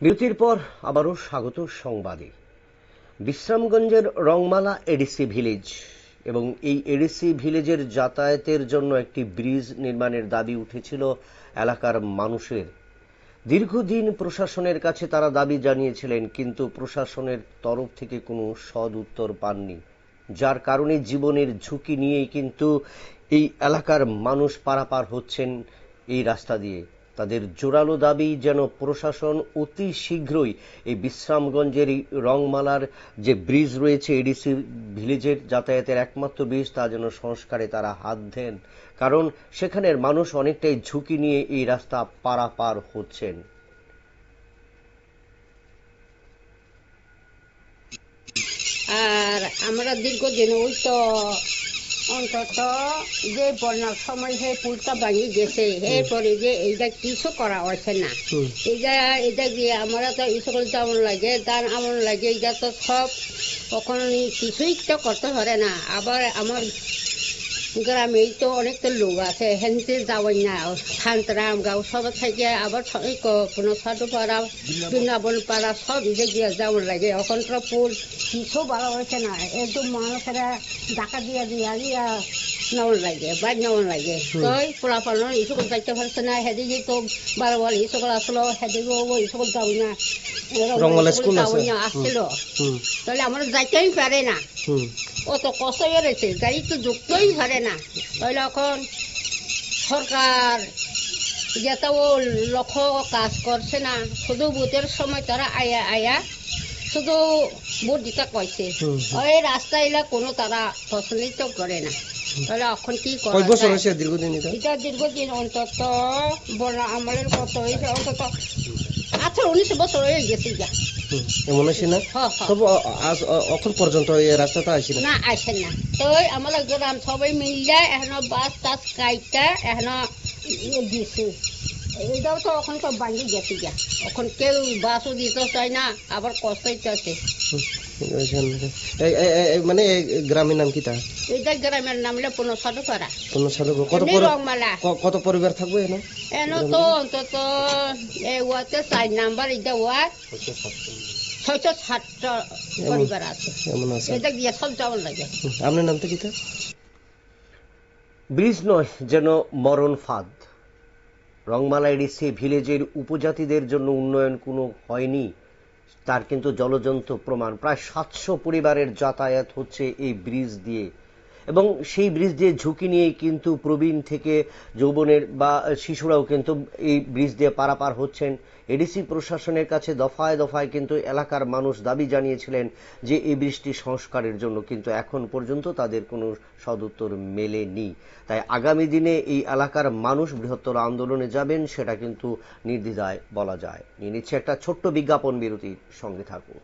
বিরতির পর আবারও স্বাগত সংবাদে। বিশ্রামগঞ্জের রংমালা এডিসি ভিলেজ এবং এই এডিসি ভিলেজের যাতায়াতের জন্য একটি ব্রিজ নির্মাণের দাবি উঠেছিল এলাকার মানুষের। দীর্ঘদিন প্রশাসনের কাছে তারা দাবি জানিয়েছিলেন, কিন্তু প্রশাসনের তরফ থেকে কোনো সদ উত্তর পাননি। যার কারণে জীবনের ঝুঁকি নিয়েই কিন্তু এই এলাকার মানুষ পারাপার হচ্ছেন এই রাস্তা দিয়ে। তাদের জোরালো দাবি যেন প্রশাসন অতি শীঘ্রই এই বিশ্রামগঞ্জের রংমালার যে ব্রিজ রয়েছে, এডিসি ভিলেজের যাতায়াতের একমাত্র ব্রিজ, তা যেন সংস্কারে তারা হাত দেন। কারণ সেখানের মানুষ অনেকটাই ঝুঁকি নিয়ে এই রাস্তা পারাপার হচ্ছেন। আর আমরা দীর্ঘদিন ওই তো অন্তত যে বন্যার সময় সেই পুলটা ভাঙি গেছে এরপরে যে এইটা কিছু করা হয়েছে না। এইটা এটা গিয়ে আমরা তো স্কুল যেমন লাগে তার আমন লাগে এইটা তো সব কখন কিছুই তো করতে পারে না। আবার আমার গ্রামেই তো অনেক তো লোক আছে হেনতে যাওয়াই না শান্তরাম গাঁও সব থেকে আবার কোনো সাধু পাড়া বৃন্দাবন পাড়া সব দিয়ে যেমন লাগে। এখন তো পুল কিছু ভালো হয়েছে না একদম মানুষেরা ডাকা দিয়া দিয়া দিয়া নেওয়ার লাগে বাইক নেওয়ার লাগে। তই পোলা পালন স্কুল যাইতে পারছে না সেদিকে তো বারো বার স্কুল আসলো সেদিকে স্কুল যাও না। আসছিল। তাহলে আমরা যাইতেই পারে না। অত কষ্ট বেড়েছে গাড়ি তো যুক্তই পারে না। তাহলে এখন সরকার যেটা ও লক্ষ্য কাজ করছে না শুধু বুথের সময় তারা আয়া আয়া শুধু ভোট দিতে কইছে। ওই রাস্তা এলা কোনো তারা প্রচলিত করে না। তাহলে এখন কি করা বছর হয়েছে দীর্ঘদিন এটা? দীর্ঘদিন অন্তত বড় আমলের কত হয়েছে? অন্তত আঠারো উনিশ বছর হয়ে গেছে যা। এমন আছে না? হ্যাঁ হ্যাঁ। অ- আজ অখন পর্যন্ত এই রাস্তাটা আসি না না আসে না। তো আমরা গ্রাম সবাই মিললে এখনও বাস টাস কাইটা এখনও দিছে। এটাও তো এখন সব বাঙ্গি গেছে গা। এখন কেউ বাসও দিতে চায় না আবার কষ্ট এই মানে গ্রামের নাম কি তা? এটা গ্রামের সাধু পাড়া কোন সাধু কত কত পরিবার থাকবে এখানে? এনো তো অন্তত এই ওয়াতে চার নাম্বার এটা ওয়ার ছয়শো সাতটা পরিবার আছে। এটা দিয়ে সব যাওয়ার লাগে। আপনার নামটা কি তা? ব্রিজ নয় যেন মরণ ফাঁদ। রংমালা রিসে ভিলেজের উপজাতিদের জন্য উন্নয়ন কোনো হয়নি, তার কিন্তু জলজন্ত প্রমাণ। প্রায় সাতশো পরিবারের যাতায়াত হচ্ছে এই ব্রিজ দিয়ে। এবং সেই ব্রিজ দিয়ে ঝুঁকি নিয়েই কিন্তু প্রবীণ থেকে যৌবনের বা শিশুরাও কিন্তু এই ব্রিজ দিয়ে পারাপার হচ্ছেন। এডিসি প্রশাসনের কাছে দফায় দফায় কিন্তু এলাকার মানুষ দাবি জানিয়েছিলেন যে এই ব্রিজটি সংস্কারের জন্য কিন্তু এখন পর্যন্ত তাদের কোনো সদুত্তর মেলেনি। তাই আগামী দিনে এই এলাকার মানুষ বৃহত্তর আন্দোলনে যাবেন সেটা কিন্তু নির্দ্বিধায় বলা যায়। নিয়ে নিচ্ছে একটা ছোট্ট বিজ্ঞাপন, বিরতির সঙ্গে থাকুন।